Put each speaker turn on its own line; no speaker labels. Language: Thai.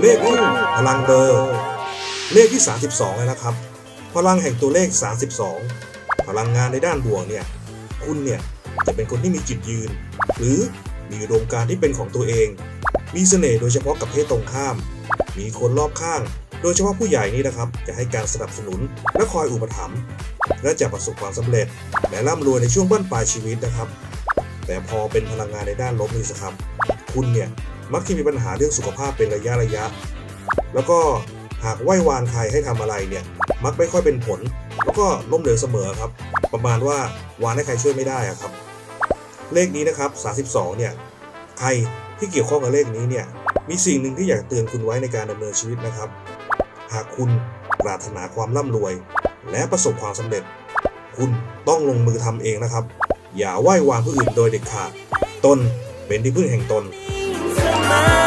เลขคู่พลังเบอร์ เลขที่ 32แล้วนะครับ พลังแห่งตัวเลข 32 พลังงานในด้านบวกเนี่ย คุณเนี่ยจะเป็นคนที่มีจิตยืน หรือมีอุดมการที่เป็นของตัวเอง มีเสน่ห์โดยเฉพาะกับเพศตรงข้าม มีคนรอบข้าง โดยเฉพาะผู้ใหญ่นี่นะครับ จะให้การสนับสนุนและคอยอุปถัมภ์และจะประสบความสำเร็จ และร่ำรวยในช่วงบั้นปลายชีวิตนะครับ แต่พอเป็นพลังงานในด้านลบนี่สิครับ คุณเนี่ย มักที่มีปัญหาเรื่องสุขภาพเป็นระยะระยะ แล้วก็หากไหว้วานใครให้ทำอะไรเนี่ย มักไม่ค่อยเป็นผล แล้วก็ล้มเหลวเสมอครับ ประมาณว่าวานให้ใครช่วยไม่ได้อะครับ เลขนี้นะครับ 32 เนี่ย ใครที่เกี่ยวข้องกับเลขนี้เนี่ย มีสิ่งหนึ่งที่อยากเตือนคุณไว้ในการดำเนินชีวิตนะครับ หากคุณปรารถนาความร่ำรวย และประสบความสำเร็จ คุณต้องลงมือทำเองนะครับ อย่าไหว้วานผู้อื่นโดยเด็ดขาด ตนเป็นที่พึ่งแห่งตน
my